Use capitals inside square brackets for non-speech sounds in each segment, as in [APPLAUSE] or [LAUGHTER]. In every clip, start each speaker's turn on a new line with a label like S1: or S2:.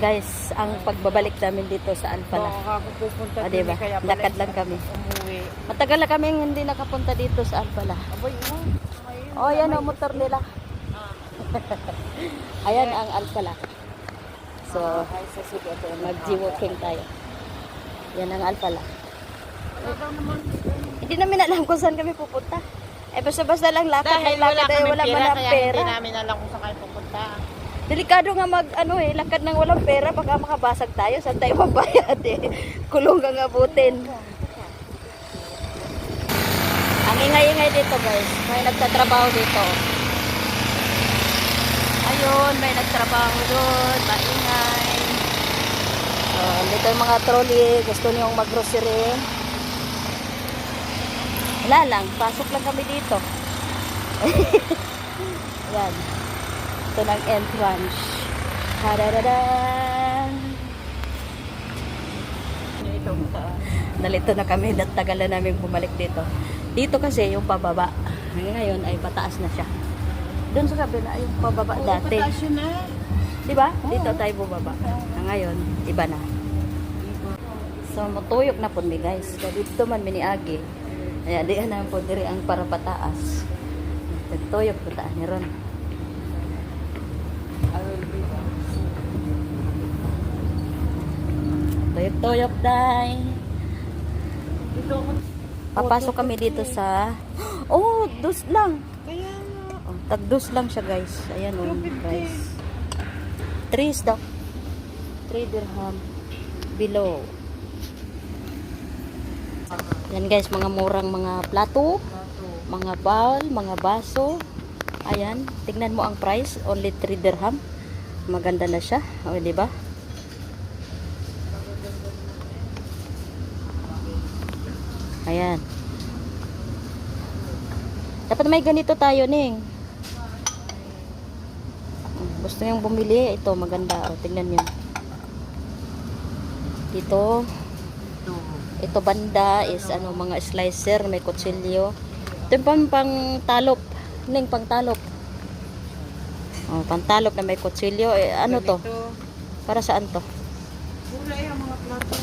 S1: Guys, ang pagbabalik namin dito sa Alpala.
S2: Makakapupunta
S1: Ah, diba?
S2: kaya
S1: Lakad lang kami.
S2: Umuwi.
S1: Matagal na kami hindi nakapunta dito sa Alpala.
S2: Abay, oh.
S1: Oh, yan ang motor nila. [LAUGHS] Ayan ang Alpala. So,
S2: sugat.
S1: mag-walking tayo. Yan ang
S2: naman.
S1: Hindi namin alam kung saan kami pupunta. Eh, basta-basta lang lakad
S2: Dahil
S1: lakad
S2: wala
S1: dahil
S2: kami
S1: wala
S2: pera, kaya
S1: pera.
S2: hindi namin alam kung saan kayo pupunta.
S1: Delikado nga mag, ano eh, lakad ng walang pera, baka makabasag tayo, saan tayo mabayad eh. [LAUGHS] Kulong kang abutin. Ang ingay-ingay dito guys, may nagtatrabaho dito. Ayun, may nagtrabaho doon, maingay. Uh, dito yung mga trolley, gusto niyong mag-grocery. Wala lang, pasok lang kami dito. [LAUGHS] Yan. Ito ng entrance. Harararan.
S2: Ito,
S1: Nalito na kami, tagal na namin bumalik dito. Dito kasi yung pababa. Ngayon ay pataas na siya. Doon sa kabila yung pababa dati.
S2: Pataas yun na.
S1: Di ba? Dito tayo bumaba. Ah, ngayon, iba na. So, matuyok na po mi guys. Dito man miniagi. Kaya di na po diri ang para pataas. Tuyok po taan ni Ron. Tuyok-tuyok day. Papasok kami dito sa... Oh, dus lang.
S2: Kaya.
S1: Oh, tagdus lang siya guys. Ayan oh, guys. 3 is daw. 3 dirham. Below. Yan guys, mga murang mga plato, mga bowl, mga baso. Ayan, tignan mo ang price, only 3 dirham. Maganda na siya, o di ba? Ayan. Dapat may ganito tayo, Ning. Gusto niyang bumili, ito maganda. O, tingnan niyo. Dito,
S2: Ito.
S1: ito banda is ano mga slicer, may kutsilyo. Ito yung pang, pang talop. Ning pang talop. Oh, pang talop na may kutsilyo. Eh, ano to?
S2: Ganito.
S1: Para saan to?
S2: Eh, ang mga plato.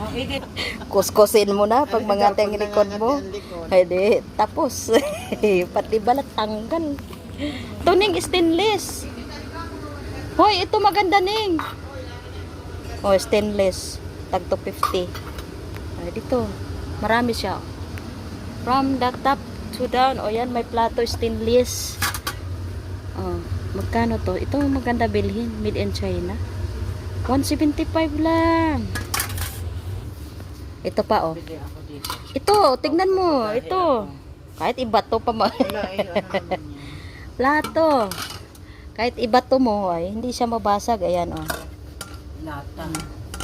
S2: Oh, edit. [LAUGHS]
S1: Kuskusin mo na pag mga teng likod mo.
S2: Ang likod.
S1: Ay di, tapos. [LAUGHS] Pati balat tanggal. Tuning stainless. Hoy, ito maganda ning. Oh, stainless. Tag 250. Ay, dito. Marami siya. From the top to down. O yan, may plato stainless. Oh, magkano to? Ito maganda bilhin. Made in China. 175 lang. Ito pa, oh. Ito, tignan mo. Ito. Kahit iba to pa
S2: Wala eh, ano. [LAUGHS]
S1: Plato. Kahit iba to mo, ay hindi siya mabasag. Ayan, oh.
S2: Lata.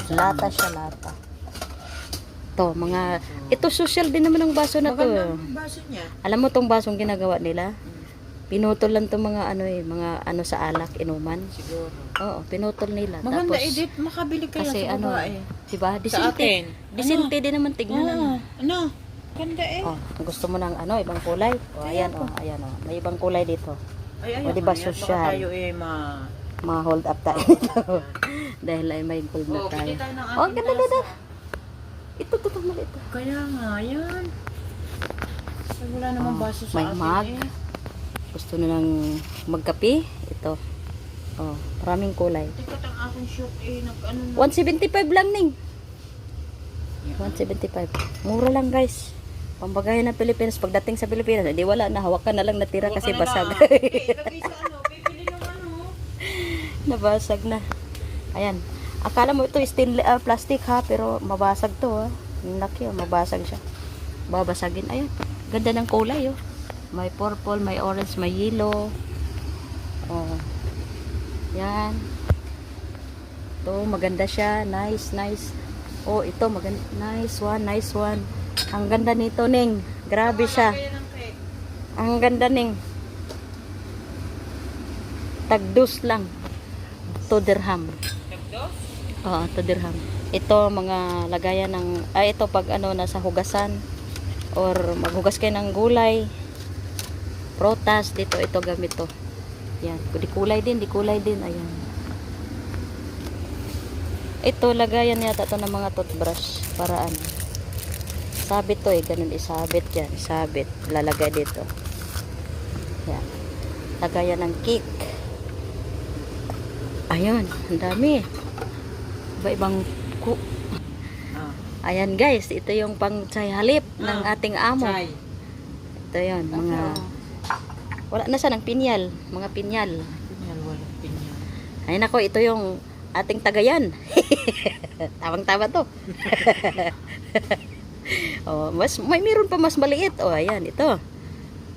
S1: Lata siya, lata. To, mga... Ito, social din naman ang baso na to.
S2: Baso niya.
S1: Alam mo tong basong ginagawa nila? Pinutol lang to mga ano eh, mga ano sa alak, inuman.
S2: Siguro.
S1: Oo, pinutol nila.
S2: Maganda
S1: Tapos,
S2: edit. Makabili kayo
S1: kasi
S2: sa
S1: ano,
S2: babae.
S1: diba?
S2: Sa
S1: Disente.
S2: atin.
S1: Disente din naman tignan. ano.
S2: Oo. Ano? Ganda eh.
S1: Oh, gusto mo ng ano, ibang kulay? O, ayan, oh, ayan, oh. May ibang kulay dito.
S2: Ay, ay,
S1: O, diba, social?
S2: Baka tayo eh, ma...
S1: Ma-hold up tayo dito. [LAUGHS] Dahil ay may gold na
S2: Oh,
S1: tayo. Oh, ganda, ganda. Ito, ito, ito, mali ito.
S2: Kaya nga, yan. Ay, wala namang
S1: Oh,
S2: baso sa
S1: may
S2: atin
S1: mug.
S2: eh.
S1: Gusto na ng magkape? Ito. Oh, maraming kulay.
S2: Tikat ang aking shop eh, nag ano na.
S1: 175 lang, Ning. 175. Mura lang, guys. Pambagayan ng Pilipinas. Pagdating sa Pilipinas, hindi wala na. Hawak ka na lang natira
S2: Huwag
S1: kasi
S2: ka na
S1: basag.
S2: lang. [LAUGHS] Eh, ilagay sa ano, bibili ng ano.
S1: Nabasag na. Ayan. Akala mo ito stainless ah, plastic ha, pero mabasag to ha. Laki oh, mabasag siya. Babasagin. Ayan. Ganda ng kulay oh. May purple, may orange, may yellow. Oh. Yan. Ito, maganda siya. Nice, nice. Oh, ito, maganda. Nice one, nice one. Ang ganda nito, Ning. Grabe siya. Ang ganda, Ning. Tagdus lang. 2 dirham.
S2: Tagdos?
S1: Oo, 2 dirham. Ito mga lagayan ng ay ito pag ano nasa hugasan or maghugas kayo ng gulay. Protas dito ito gamit to. Yan, di kulay din, di kulay din. Ayan. Ito, lagayan yata to ng mga toothbrush. Para ano. Sabit to eh. Ganun isabit yan. Isabit. Lalagay dito. Yan. Lagayan ng cake. Ayun. Ang dami. Iba-ibang ku...
S2: Ah,
S1: Ayan guys. Ito yung pang chai halip ng
S2: Ah,
S1: ating amo.
S2: Chay.
S1: Ito yun. Mga... Wala na siya ng pinyal. Mga pinyal.
S2: Pinyal, walang pinyal.
S1: Ay nako, ito yung ating tagayan. [LAUGHS] Tawang-tawa to. [LAUGHS] oh, mas may meron pa mas maliit. Oh, ayan, ito.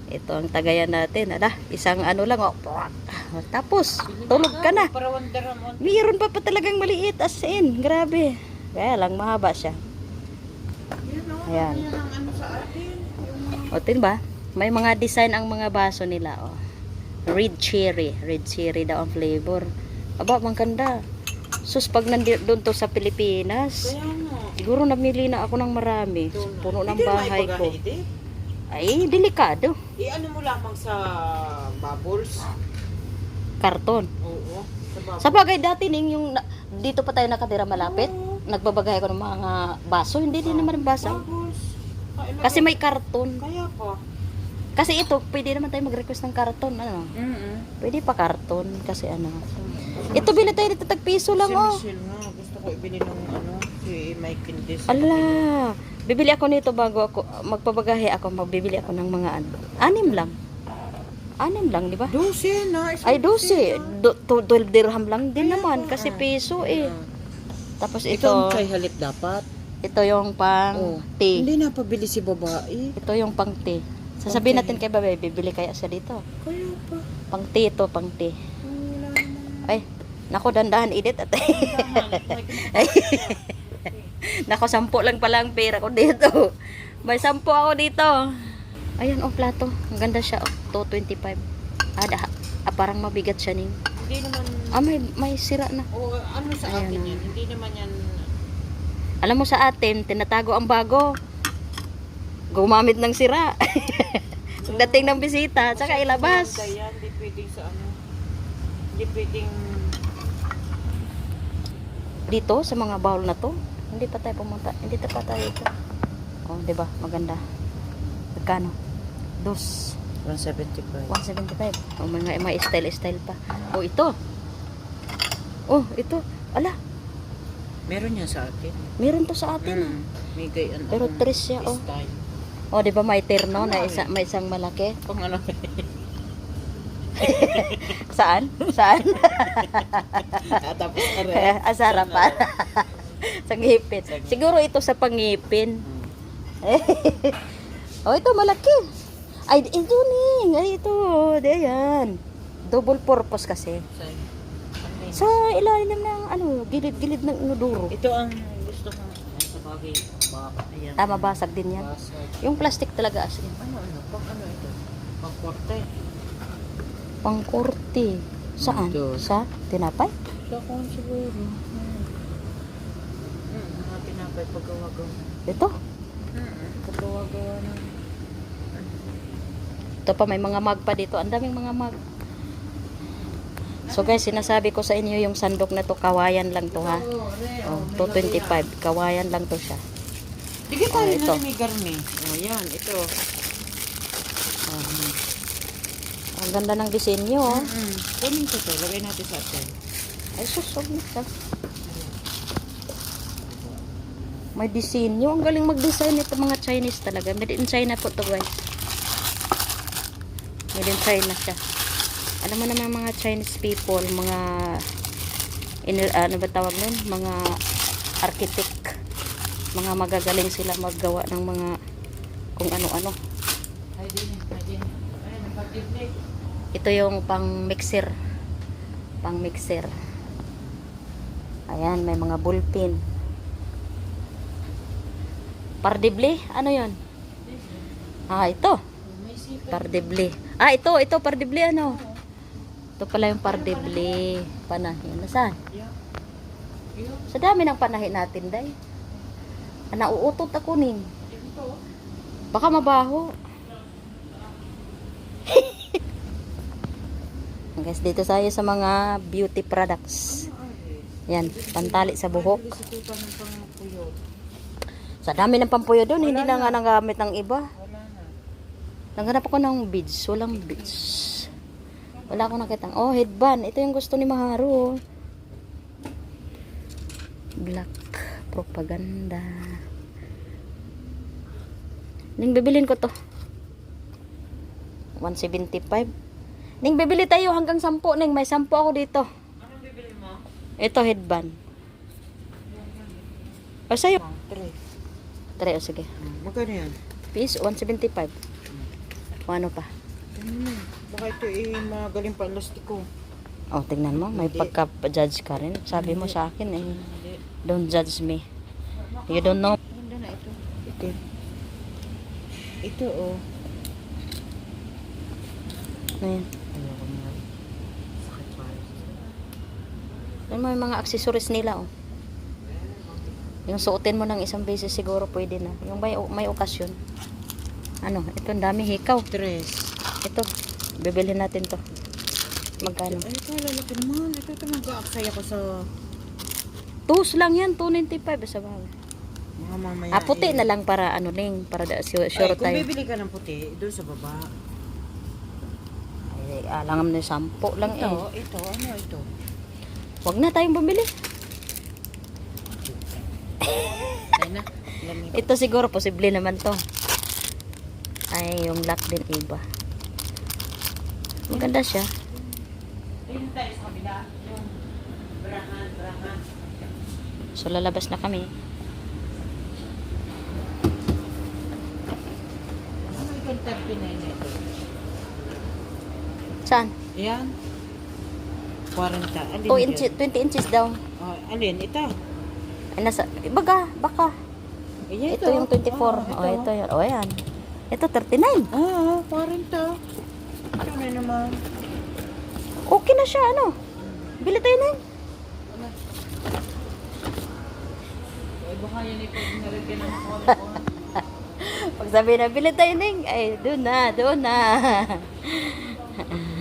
S1: Ito ang tagayan natin. Ala, isang ano lang oh. Tapos, tulog ka na. Meron pa pa talagang maliit as in. Grabe. Kaya lang mahaba siya.
S2: Oh,
S1: Ayan.
S2: ano.
S1: O, tin ba? May mga design ang mga baso nila, oh. Red cherry. Red cherry daw ang flavor. Aba, ang ganda. Sus, pag nandun to sa Pilipinas, siguro namili na ako ng marami. Puno ng bahay ko.
S2: hindi.
S1: Ay, delikado.
S2: I-ano mo lamang sa bubbles.
S1: Karton.
S2: Oo. Sa bubbles.
S1: Sa bagay dati ning yung dito pa tayo nakatira malapit, nagbabagay ako ng mga baso, hindi din naman basa.
S2: Bubbles.
S1: Kasi may karton.
S2: Kaya pa.
S1: Kasi ito, pwede naman tayo mag-request ng karton. Ano?
S2: Mm
S1: Pwede pa karton kasi ano. Ito bili tayo dito tag piso lang
S2: si
S1: oh.
S2: Michelle nga, gusto ko ibili ng ano, si Mike Candice.
S1: Ala, bibili ako nito bago ako magpabagahe ako, magbibili ako ng mga ano. Anim lang. Anim lang, di ba?
S2: 12 na.
S1: Ay, 12. Do, to, 12 dirham lang din
S2: Kaya
S1: naman
S2: po,
S1: kasi
S2: ah.
S1: peso eh.
S2: Ah.
S1: Tapos
S2: Ito,
S1: ito,
S2: ang kay halip dapat.
S1: ito yung pang
S2: Oh.
S1: tea.
S2: Hindi na pabili si babae.
S1: Ito yung pang tea. Sasabihin natin kay babae, bibili kaya siya dito.
S2: Kaya pa.
S1: Pang tea ito, pang tea. Ay, nako dandahan edit at
S2: Ay, [LAUGHS]
S1: nako sampo lang pala ang pera ko dito. May sampo ako dito. Ayan oh plato. Ang ganda siya oh. 225. Ah, da, ah, parang mabigat siya ning.
S2: Hindi naman,
S1: Ah, may, may sira na.
S2: o ano sa
S1: Ayan
S2: akin
S1: na.
S2: yan, hindi naman yan,
S1: Alam mo sa atin, tinatago ang bago. Gumamit ng sira. [LAUGHS] Pagdating ng bisita, tsaka ilabas.
S2: Kaya hindi pwedeng sa ano, hindi pwedeng,
S1: Dito, sa mga bowl na to, hindi pa tayo pumunta. Hindi pa tayo ito. Oh, di ba? Maganda. Magkano? Dos.
S2: 175.
S1: 175. Oh, mga, mga style-style pa. Oh, ito. Oh, ito. Ala,
S2: Meron yan sa akin.
S1: meron to sa atin. ah.
S2: Mm. May gayan.
S1: Pero tres siya, oh.
S2: Style.
S1: Oh, di ba may terno na
S2: Ano
S1: isa, may isang malaki? [LAUGHS]
S2: Pang ano, [LAUGHS]
S1: Saan? Saan? [LAUGHS]
S2: Ah, tapos
S1: ah, sa harapan. sa ngipin. Siguro ito sa pangipin. oh, ito malaki. Ay, ito ning. Ay, ito. Di yan. Double purpose kasi. Sa ilalim ng ano, gilid-gilid ng inodoro.
S2: Ito ang gusto kong sa bagay. Ayan.
S1: Ah, mabasag din yan.
S2: Basag.
S1: Yung plastic talaga as in.
S2: Ano, ano? Pang ano ito? Pang korte.
S1: Pangkurti. Saan?
S2: Ito.
S1: Sa tinapay?
S2: Sa kung siguro. Hmm. Hmm, mga tinapay paggawa-gawa.
S1: Ito.
S2: Hmm, paggawa-gawa ng...
S1: Ito pa, may mga mug pa dito. Ang daming mga mug. So guys, sinasabi ko sa inyo yung sandok na to, kawayan lang to ha. Oh, 225. Kawayan lang to siya.
S2: Sige tayo
S1: Oh, ito.
S2: na may garni. Oh, yan. Ito.
S1: Um, ang ganda ng disenyo. Oh.
S2: Mm. Kunin ko to. Lagay natin sa atin.
S1: Ay, susog nito. May disenyo. Ang galing mag-design ito mga Chinese talaga. Made in China po to guys. Made in China siya. Alam mo naman mga Chinese people, mga inil, ano ba tawag nun? Mga architect. Mga magagaling sila maggawa ng mga kung ano-ano. Ito yung pang mixer. Pang mixer. Ayan, may mga bullpen. Pardible? Ano yon? Ah, ito. Pardible. Ah, ito. Ito, pardible ano? Ito pala yung pardible. Panahin. Nasaan? Sa dami ng panahin natin, day. Nauutot ako nin. Baka mabaho. [LAUGHS] Guys, dito tayo sa mga beauty products. Yan, pantali sa buhok. Sa dami ng pampuyo doon, hindi lang nga nagamit ng iba.
S2: Na.
S1: Naghanap ako ng beads. Walang beads. Wala akong nakita. Oh, headband. Ito yung gusto ni Maharu. oh. Black propaganda. Ning bibilin ko to. 175. Ning bibili tayo hanggang 10 ning may 10 ako dito.
S2: Anong bibili mo?
S1: Ito headband. O sa'yo.
S2: Oh, tre.
S1: Tara, o sige.
S2: Hmm, Magkano yan?
S1: Piece 175. O ano pa?
S2: Ano? Baka ito eh magaling pa elastiko.
S1: Oh, tingnan mo, may pagka-judge ka rin. Sabi mo sa akin eh. Don't judge me. You don't know.
S2: Ganda na ito. Ito. Ito oh.
S1: Yan?
S2: Ayoko na. Sakit pa.
S1: Ano mo yung mga accessories nila, oh. Yung suotin mo ng isang beses siguro pwede na. Yung may, may okasyon. Ano, ito ang dami hikaw.
S2: Dress.
S1: Ito, bibilhin natin to. Magkano?
S2: Ay, ito lalaki naman. Ito ito mag-aaksaya ko sa
S1: Tus lang yan, 295 sa bagay.
S2: mga mamaya.
S1: Ah, puti
S2: eh.
S1: na lang para ano ning, para da, sure, sure
S2: Ay, kung
S1: tayo.
S2: bibili ka ng puti, doon sa baba.
S1: Ay, alangan na sampo lang eh.
S2: Ito, ito, ano ito?
S1: Huwag na tayong bumili.
S2: Na.
S1: Ito siguro posible naman to. Ay, yung lock din iba. Maganda siya.
S2: Ayun tayo sa kabila. Yung brahan, brahan.
S1: So, lalabas na kami.
S2: Ano yung 39 na ito?
S1: Saan?
S2: Ayan. 40. Alin
S1: 2
S2: yun?
S1: inches, 20 inches daw.
S2: Oh, alin? Ito.
S1: Ay, nasa, baga, baka.
S2: Ayan,
S1: Ito yung 24. Oh, ito yun. Oh, ayan. Ito, 39.
S2: Ah, 40. Ito na naman.
S1: Okay na siya, ano? Bili tayo na
S2: yan ito. Nalagyan ng
S1: Pag sabi na, bili tayo na yun. Ay, doon na, doon na. [LAUGHS]